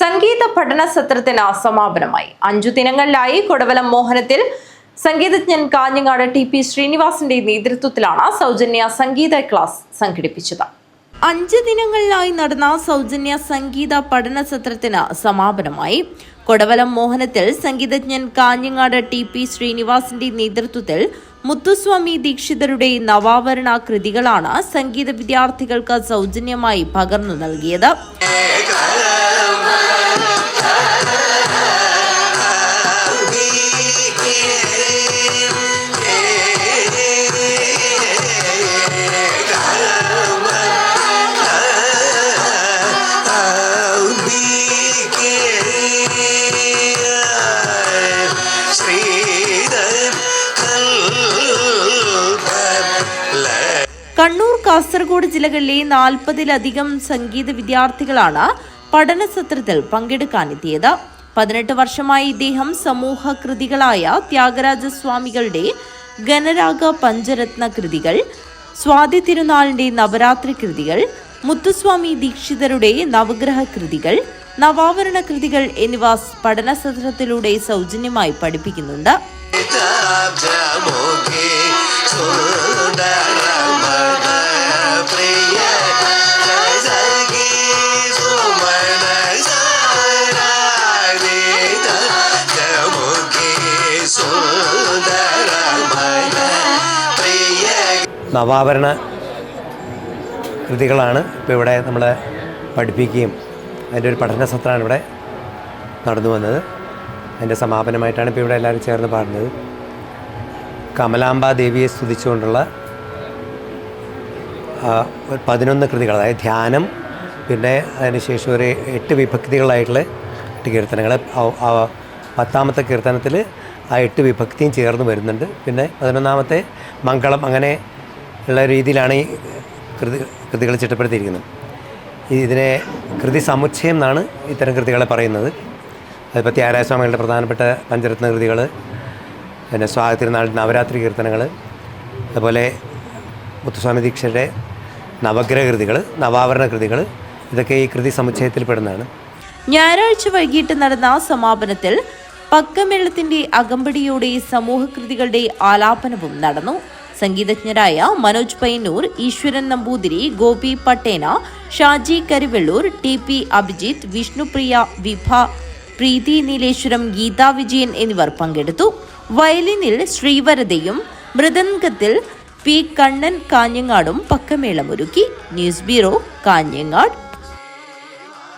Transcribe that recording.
സംഗീത പഠന സത്രത്തിന് സമാപനമായി അഞ്ചു ദിനങ്ങളിലായി കൊടവലം മോഹനത്തിൽ സംഗീതജ്ഞൻ Kanhangad T P ശ്രീനിവാസിന്റെ നേതൃത്വത്തിലാണ് സൗജന്യ സംഗീത ക്ലാസ് സംഘടിപ്പിച്ചത്. അഞ്ച് ദിനങ്ങളിലായി നടന്ന സൗജന്യ സംഗീത പഠന സത്രത്തിന് സമാപനമായി കൊടവലം മോഹനത്തിൽ സംഗീതജ്ഞൻ കാഞ്ഞങ്ങാട് ടി പി ശ്രീനിവാസിന്റെ നേതൃത്വത്തിൽ മുത്തുസ്വാമി ദീക്ഷിതരുടെ നവാവരണ കൃതികളാണ് സംഗീത വിദ്യാർത്ഥികൾക്ക് സൗജന്യമായി പകർന്നു നൽകിയത്. കണ്ണൂർ കാസർഗോഡ് ജില്ലകളിലെ നാൽപ്പതിലധികം സംഗീത വിദ്യാർത്ഥികളാണ് പഠന സത്രത്തിൽ പങ്കെടുക്കാനെത്തിയത്. പതിനെട്ട് വർഷമായി ഇദ്ദേഹം സമൂഹ കൃതികളായ ത്യാഗരാജ സ്വാമികളുടെ ഗണരാഗ പഞ്ചരത്ന കൃതികൾ സ്വാതി തിരുനാളിന്റെ നവരാത്രി കൃതികൾ മുത്തുസ്വാമി ദീക്ഷിതരുടെ നവഗ്രഹ കൃതികൾ നവാവരണ കൃതികൾ എന്നിവ പഠന സത്രത്തിലൂടെ സൗജന്യമായി പഠിപ്പിക്കുന്നുണ്ട്. നവാവരണ കൃതികളാണ് ഇപ്പോൾ ഇവിടെ നമ്മൾ പഠിപ്പിക്കുകയും അതിന്റെ ഒരു പഠന സത്രമാണ് ഇവിടെ നടന്നു വന്നത്. അതിന്റെ സമാപനമായിട്ടാണ് ഇപ്പോൾ ഇവിടെ എല്ലാവരും ചേർന്ന് പാടുന്നത്. കമലാംബ ദേവിയെ സ്തുതിച്ചുകൊണ്ടുള്ള പതിനൊന്ന് കൃതികൾ അതായത് ധ്യാനം പിന്നെ അതിനുശേഷം ഒരു എട്ട് വിഭക്തികളായിട്ടുള്ള എട്ട് കീർത്തനങ്ങൾ പത്താമത്തെ കീർത്തനത്തിൽ ആ എട്ട് വിഭക്തിയും ചേർന്ന് വരുന്നുണ്ട്. പിന്നെ പതിനൊന്നാമത്തെ മംഗളം അങ്ങനെ ഉള്ള രീതിയിലാണ് ഈ കൃതി കൃതികൾ ചിട്ടപ്പെടുത്തിയിരിക്കുന്നത്. ഇതിനെ കൃതി സമുച്ചയം എന്നാണ് ഇത്തരം കൃതികളെ പറയുന്നത്. അതിപ്പോൾ ത്യാഗരാജസ്വാമികളുടെ പ്രധാനപ്പെട്ട പഞ്ചരത്ന കൃതികൾ പിന്നെ സ്വാഗതിരുന്നാൾ നവരാത്രി കീർത്തനങ്ങൾ അതുപോലെ മുത്തുസ്വാമി ദീക്ഷയുടെ നവഗ്രഹ കൃതികൾ നവാവരണ കൃതികൾ ഇതൊക്കെ ഈ കൃതി സമുച്ചയത്തിൽ പെടുന്നതാണ്. ഞായറാഴ്ച വൈകിട്ട് നടന്ന സമാപനത്തിൽ പക്കമേളത്തിന്റെ അകമ്പടിയോടെ സമൂഹകൃതികളുടെ ആലാപനവും നടന്നു. സംഗീതജ്ഞരായ മനോജ് പയ്യന്നൂർ ഈശ്വരൻ നമ്പൂതിരി ഗോപി പട്ടേന ഷാജി കരിവെള്ളൂർ ടി പി അഭിജിത്ത് വിഷ്ണുപ്രിയ വിഭ പ്രീതി നീലേശ്വരം ഗീതാ വിജയൻ എന്നിവർ പങ്കെടുത്തു. വയലിനിൽ ശ്രീവരതയും മൃദംഗത്തിൽ പി കണ്ണൻ കാഞ്ഞങ്ങാടും പക്കമേളമൊരുക്കി. News bureau Kanhangad.